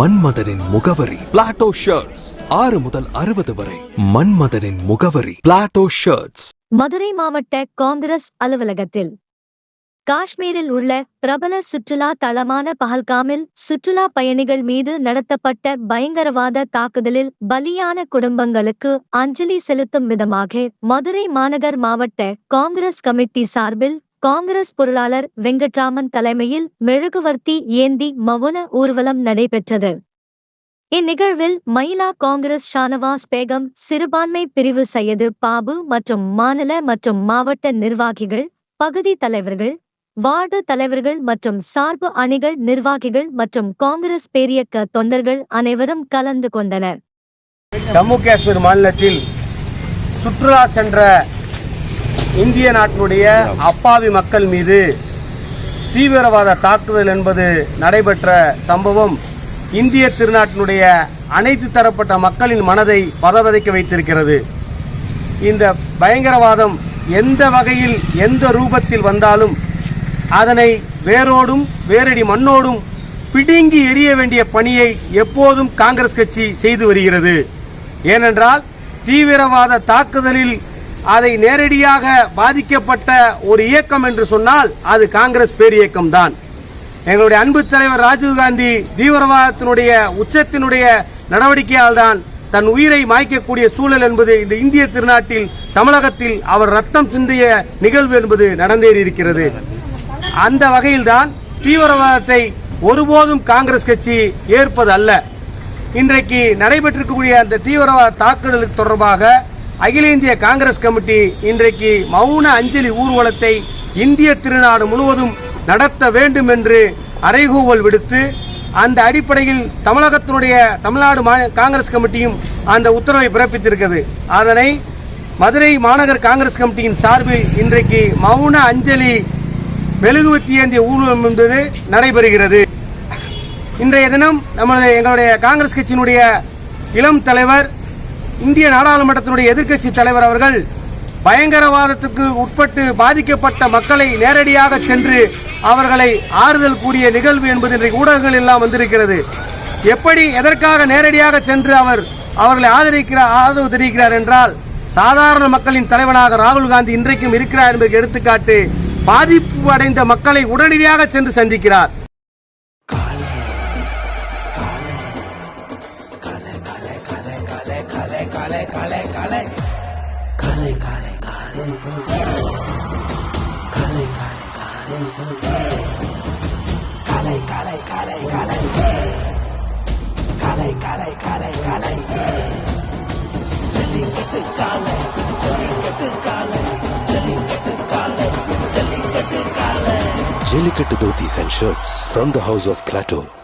மன்மதனின் முகவரி. Plato shirts ஆறு முதல் அறுபது வரை. மன்மதனின் முகவரி. பிளாட்டோ ஷர்ட்ஸ் மதுரை மாவட்ட காங்கிரஸ் அலுவலகத்தில். காஷ்மீரில் உள்ள பிரபல சுற்றுலா தளமான பஹல்காமில் சுற்றுலா பயணிகள் மீது நடத்தப்பட்ட பயங்கரவாத தாக்குதலில் பலியான குடும்பங்களுக்கு அஞ்சலி செலுத்தும் விதமாக மதுரை மாநகர் மாவட்ட காங்கிரஸ் கமிட்டி சார்பில் காங்கிரஸ் பொருளாளர் வெங்கட்ராமன் தலைமையில் மெழுகுவர்த்தி ஏந்தி மவுன ஊர்வலம் நடைபெற்றது. இந்நிகழ்வில் மயிலா காங்கிரஸ் ஷானவாஸ் பேகம் சிறுபான்மை பிரிவு சையது பாபு மற்றும் மாநில மற்றும் மாவட்ட நிர்வாகிகள் பகுதி தலைவர்கள் வார்டு தலைவர்கள் மற்றும் சார்பு அணிகள் நிர்வாகிகள் மற்றும் காங்கிரஸ் பேரியக்க தொண்டர்கள் அனைவரும் கலந்து கொண்டனர். ஜம்மு காஷ்மீர் மாநிலத்தில் சுற்றுலா சென்ற இந்திய நாட்டினுடைய அப்பாவி மக்கள் மீது தீவிரவாத தாக்குதல் என்பது நடைபெற்ற சம்பவம் இந்திய திருநாட்டினுடைய அனைத்து தரப்பட்ட மக்களின் மனதை பதவதைக்க வைத்திருக்கிறது. இந்த பயங்கரவாதம் எந்த வகையில் எந்த ரூபத்தில் வந்தாலும் அதனை வேரோடும் வேரடி மண்ணோடும் பிடுங்கி எரிய வேண்டிய பணியை எப்போதும் காங்கிரஸ் கட்சி செய்து வருகிறது. ஏனென்றால் தீவிரவாத தாக்குதலில் அதை நேரடியாக பாதிக்கப்பட்ட ஒரு இயக்கம் என்று சொன்னால் அது காங்கிரஸ் பேரியக்கம் தான் எங்களுடைய அன்பு தலைவர் ராஜீவ்காந்தி தீவிரவாதத்தினுடைய உச்சத்தினுடைய நடவடிக்கையால் தான் தன் உயிரை மாய்க்கக்கூடிய சூழல் என்பது இந்த இந்திய திருநாட்டில் தமிழகத்தில் அவர் ரத்தம் சிந்திய நிகழ்வு என்பது நடந்தேறி இருக்கிறது. அந்த வகையில்தான் தீவிரவாதத்தை ஒருபோதும் காங்கிரஸ் கட்சி ஏற்பது அல்ல இன்றைக்கு நடைபெற்றிருக்கக்கூடிய அந்த தீவிரவாத தாக்குதலுக்கு தொடர்பாக அகில இந்திய காங்கிரஸ் கமிட்டி இன்றைக்கு மௌன அஞ்சலி ஊர்வலத்தை இந்திய திருநாடு முழுவதும் நடத்த வேண்டும் என்று அறைகூவல் விடுத்து அந்த அடிப்படையில் தமிழகத்தினுடைய தமிழ்நாடு மா- காங்கிரஸ் கமிட்டியும் அந்த உத்தரவை பிறப்பித்திருக்கிறது. அதனை மதுரை மாநகர் காங்கிரஸ் கமிட்டியின் சார்பில் இன்றைக்கு மௌன அஞ்சலி மெழுகுவத்தி ஏந்திய ஊர்வலம் என்பது நடைபெறுகிறது. இன்றைய தினம் நமது எங்களுடைய காங்கிரஸ் கட்சியினுடைய இளம் தலைவர் இந்திய நாடாளுமன்றத்தினுடைய எதிர்க்கட்சி தலைவர் அவர்கள் பயங்கரவாதத்துக்கு உட்பட்டு பாதிக்கப்பட்ட மக்களை நேரடியாக சென்று அவர்களை ஆறுதல் கூறிய நிகழ்வு என்பது இன்றைக்கு ஊடகங்கள் எல்லாம் வந்திருக்கிறது. எப்படி எதற்காக நேரடியாக சென்று அவர் அவர்களை ஆதரிக்கிறார் ஆதரவு தெரிவிக்கிறார் என்றால் சாதாரண மக்களின் தலைவனாக ராகுல் காந்தி இன்றைக்கும் இருக்கிறார் என்பதற்கு எடுத்துக்காட்டு பாதிப்பு அடைந்த மக்களை உடனடியாக சென்று சந்திக்கிறார். काले काले काले। काले काले काले। काले काले काले। काले काले काले काले। काले काले काले काले। जली कट काले जली कट काले जली कट काले जली कट काले। Jellicut Dhoti and Shirts from the House of Plateau.